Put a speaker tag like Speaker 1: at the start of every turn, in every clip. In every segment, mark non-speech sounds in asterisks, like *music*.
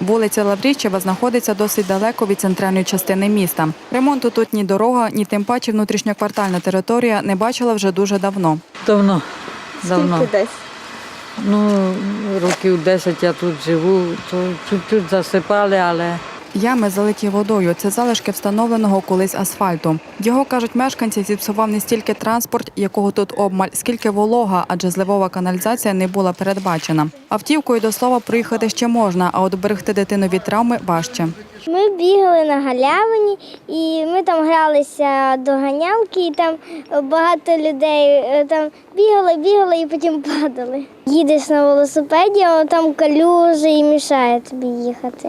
Speaker 1: Вулиця Лаврічева знаходиться досить далеко від центральної частини міста. Ремонту тут ні дорога, ні тим паче внутрішньоквартальна територія не бачила вже дуже давно.
Speaker 2: Давно. Давно.
Speaker 3: Скільки десь?
Speaker 2: Ну, років 10 я тут живу, то чуть-чуть засипали, але
Speaker 1: Ями залиті водою. Це залишки встановленого колись асфальту. Його кажуть, мешканці зіпсував не стільки транспорт, якого тут обмаль, скільки волога, адже зливова каналізація не була передбачена. Автівкою до слова проїхати ще можна, а от берегти дитину від травми важче.
Speaker 3: Ми бігали на галявині, і ми там гралися до ганялки, і там багато людей е, там бігали, бігали і потім *laughs* падали. Їдеш на велосипеді, а там калюжі і мішає тобі їхати.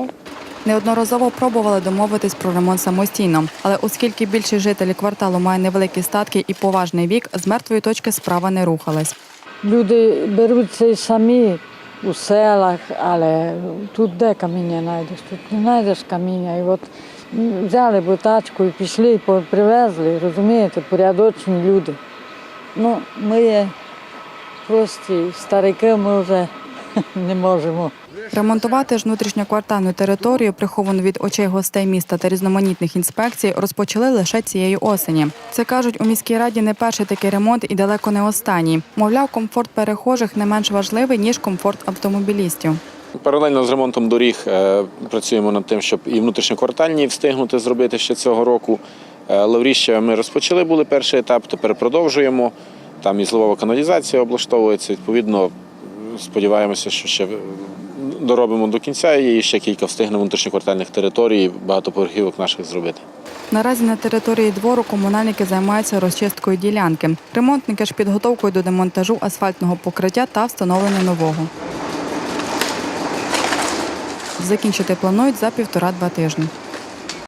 Speaker 1: Неодноразово пробували домовитись про ремонт самостійно, але оскільки більшість жителів кварталу має невеликі статки і поважний вік, з мертвої точки справа не рухалась.
Speaker 2: люди беруться і самі у селах, але тут де каміння знайдеш? Тут не знайдеш каміння. І от взяли б тачку і пішли, і привезли, розумієте, порядочні люди. Ну, ми є прості старики, ми вже *laughs* не можемо.
Speaker 1: Ремонтувати ж внутрішньоквартальну територію, приховану від очей гостей міста та різноманітних інспекцій, розпочали лише цієї осені. Це кажуть у міській раді не перший такий ремонт і далеко не останній. Мовляв, комфорт перехожих не менш важливий ніж комфорт автомобілістів.
Speaker 4: Паралельно з ремонтом доріг е, працюємо над тим, щоб і внутрішньоквартальні встигнути зробити ще цього року. Е, Лавріща ми розпочали були перший етап, тепер продовжуємо. Там і зливова каналізація облаштовується. Відповідно, сподіваємося, що ще е, доробимо до кінця і ще кілька встигнемо внутрішньоквартальних територій, багатоповерхівок наших зробити.
Speaker 1: Наразі на території двору комунальники займаються розчисткою ділянки. Ремонтники ж підготовкою до демонтажу асфальтного покриття та встановлення нового. Закінчити планують за півтора-два тижні.